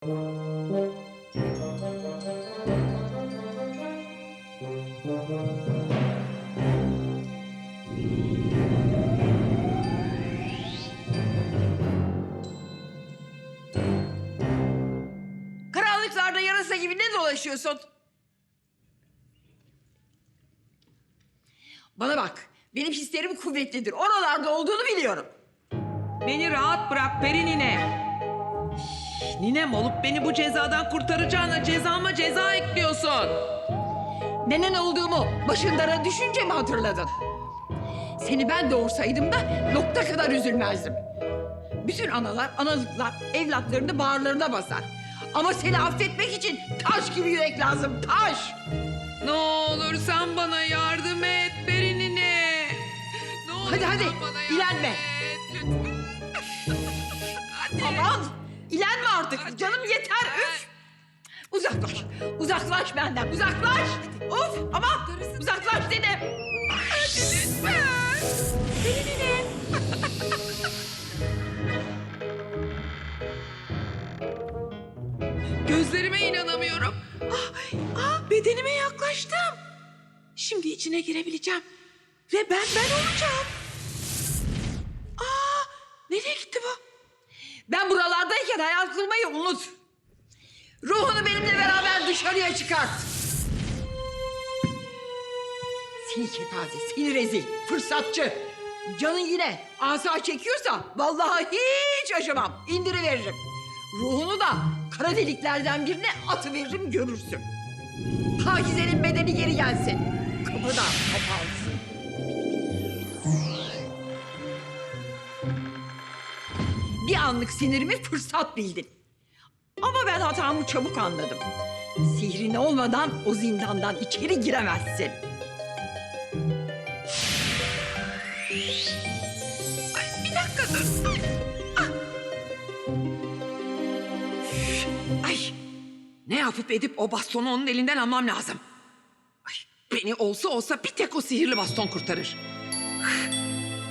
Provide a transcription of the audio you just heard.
Karanlıklarda yarasa gibi ne dolaşıyorsun? Bana bak, benim hislerim kuvvetlidir. Oralarda olduğunu biliyorum. Beni rahat bırak peri nine. Ninem olup beni bu cezadan kurtaracağına cezama ceza ekliyorsun. Nenen olduğumu başındara düşünce mi hatırladın? Seni ben doğursaydım da nokta kadar üzülmezdim. Bütün analar, analıklar evlatlarını bağırlarına basar. Ama seni affetmek için taş gibi yürek lazım, taş! Ne olur sen bana yardım et peri nine. Ne olur Hadi, hadi, sen bana yardım ilenme. et. Hadi. Aman! İlenme artık, canım yeter, üf! Uzaklaş, uzaklaş benden, uzaklaş! Of, aman! Uzaklaş dedim! Lütfen. Gözlerime inanamıyorum. Ah, ah, bedenime yaklaştım. Şimdi içine girebileceğim. Ve ben ben olacağım. Ben buralardayken hayal kurmayı unut. Ruhunu benimle beraber dışarıya çıkart. Seni kepaze, seni rezil, fırsatçı. Canın yine asa çekiyorsa vallahi hiç acımam. İndiriveririm. Ruhunu da kara deliklerden birine atıveririm görürsün. Pakize'nin bedeni geri gelsin. Kapıdan kapansın. Anlık sinirimi fırsat bildin. Ama ben hatamı çabuk anladım. Sihrin olmadan o zindandan içeri giremezsin. Ay, bir dakika dur. Ay, ah. Ay, ne yapıp edip o bastonu onun elinden almam lazım. Ay, beni olsa olsa bir tek o sihirli baston kurtarır.